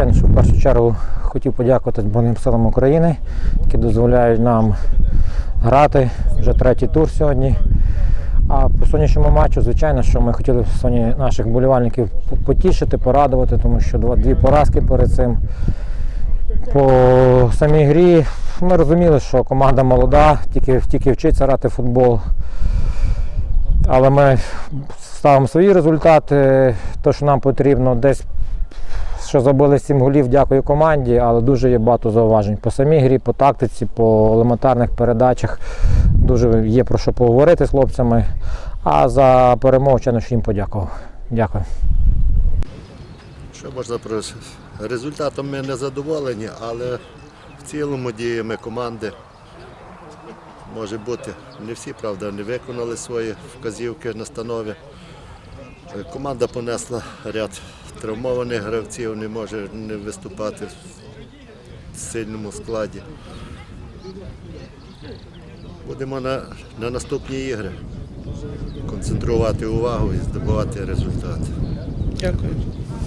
звичайно, що в першу чергу хотів подякувати Збройним силам України, які дозволяють нам грати вже третій тур сьогодні. А по сьогоднішньому матчу, звичайно, що ми хотіли сьогодні наших болівальників потішити, порадувати, тому що дві поразки перед цим. По самій грі ми розуміли, що команда молода, тільки, тільки вчиться грати в футбол. Але ми ставимо свої результати, те, що нам потрібно, десь що забили 7 голів, дякую команді, але дуже є багато зауважень. По самій грі, по тактиці, по елементарних передачах дуже є про що поговорити з хлопцями. А за перемогу, звичайно, що їм подякував. Дякую. Що можна про результатом ми не задоволені, але в цілому діями команди може бути. Не всі, правда, не виконали свої вказівки настанови. Команда понесла ряд травмованих гравців, не може не виступати в сильному складі. Будемо на, на наступні ігри концентрувати увагу і здобувати результат. Дякую.